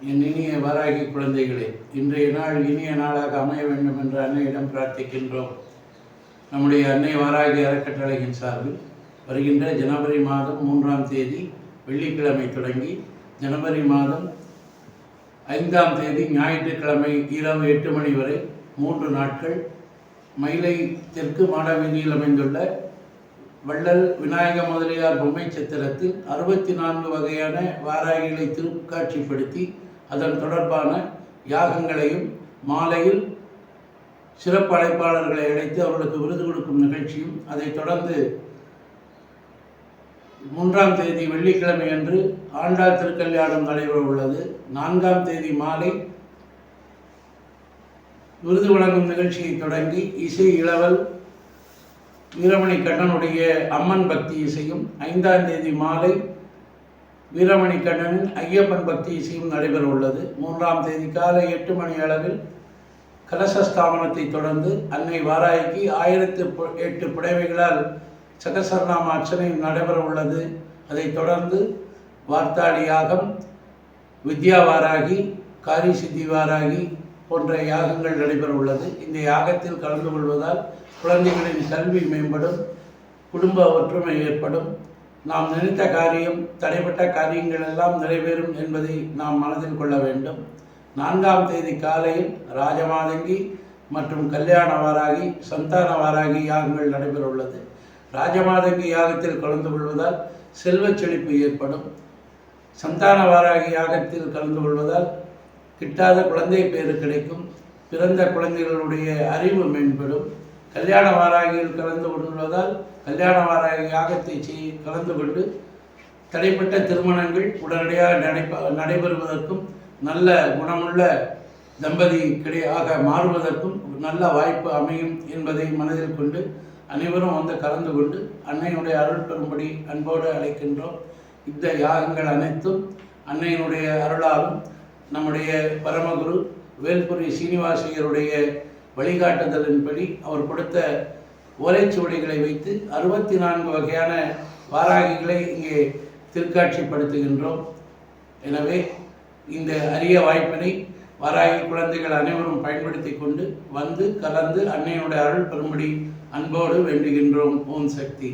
என் இனிய வராகி குழந்தைகளே இன்றைய நாள் இனிய நாளாக அமைய வேண்டும் என்று அன்னையிடம் பிரார்த்திக்கின்றோம். நம்முடைய அன்னை வாராகி அறக்கட்டளையின் சார்பில் வருகின்ற ஜனவரி மாதம் மூன்றாம் தேதி வெள்ளிக்கிழமை தொடங்கி ஜனவரி மாதம் ஐந்தாம் தேதி ஞாயிற்றுக்கிழமை இரவு எட்டு மணி வரை மூன்று நாட்கள் மயிலை தெற்கு மாடவீதியில் அமைந்துள்ள வள்ளல் விநாயக முதலியார் பொம்மை சித்திரத்தில் அறுபத்தி நான்கு வகையான வாராகிகளை திருக்காட்சிப்படுத்தி அதன் தொடர்பான யாகங்களையும் மாலையில் சிறப்பு அழைப்பாளர்களை அழைத்து அவர்களுக்கு விருது கொடுக்கும் நிகழ்ச்சியும் அதைத் தொடர்ந்து மூன்றாம் தேதி வெள்ளிக்கிழமை அன்று ஆண்டாள் திருக்கல்யாணம் நடைபெற உள்ளது. நான்காம் தேதி மாலை விருது வழங்கும் நிகழ்ச்சியை தொடங்கி இசை இளவல் வீரமணி கண்ணனுடைய அம்மன் பக்தி இசையும் ஐந்தாம் தேதி மாலை வீரமணி கண்ணனின் ஐயப்பன் பக்தி இசையும் நடைபெற உள்ளது மூன்றாம் தேதி காலை எட்டு மணி அளவில் கலசஸ்தாபனத்தை தொடர்ந்து அன்னை வாராய்க்கு ஆயிரத்து பு- எட்டு புடவைகளால் சகசரநாம அர்ச்சனை நடைபெற உள்ளது அதைத் தொடர்ந்து வார்த்தாடி யாகம் வித்யா வாராகி காரி சித்தி வாராகி போன்ற யாகங்கள் நடைபெற உள்ளது இந்த யாகத்தில் கலந்து கொள்வதால் குழந்தைகளின் கல்வி மேம்படும் குடும்ப ஒற்றுமை ஏற்படும். நாம் நினைத்த காரியம் தடைப்பட்ட காரியங்கள் எல்லாம் நிறைவேறும் என்பதை நாம் மனதில் கொள்ள வேண்டும். நான்காம் தேதி காலையில் ராஜமாதங்கி மற்றும் கல்யாண வாராகி சந்தான வாராகி யாகங்கள் நடைபெற உள்ளது ராஜமாதங்கி யாகத்தில் கலந்து கொள்வதால் செல்வச் செழிப்பு ஏற்படும். சந்தான வாராகி யாகத்தில் கலந்து கொள்வதால் கிட்டாத குழந்தை பேறு கிடைக்கும். பிறந்த குழந்தைகளுடைய அறிவு மேம்படும். கல்யாண வாராகியில் கலந்து கொண்டுள்ளதால் கல்யாண வாராகி யாகத்தை செய் கலந்து கொண்டு தடைப்பட்ட திருமணங்கள் உடனடியாக நடைப நடைபெறுவதற்கும் நல்ல குணமுள்ள தம்பதி கிடையாக மாறுவதற்கும் நல்ல வாய்ப்பு அமையும் என்பதை மனதில் கொண்டு அனைவரும் வந்து கலந்து கொண்டு அன்னையினுடைய அருள் பெறும்படி அன்போடு அழைக்கின்றோம். இந்த யாகங்கள் அனைத்தும் அன்னையினுடைய அருளாலும் நம்முடைய பரமகுரு வேல்புரி சீனிவாசையருடைய வழிகாட்டுதலின்படி அவர் கொடுத்த ஓலைச்சுவடிகளை வைத்து அறுபத்தி நான்கு வகையான வாராகிகளை இங்கே திருக்காட்சிப்படுத்துகின்றோம். எனவே இந்த அரிய வாய்ப்பினை வாராகி குழந்தைகள் அனைவரும் பயன்படுத்தி கொண்டு வந்து கலந்து அன்னையுடைய அருள் பெறும்படி அன்போடு வேண்டுகின்றோம். ஓம் சக்தி.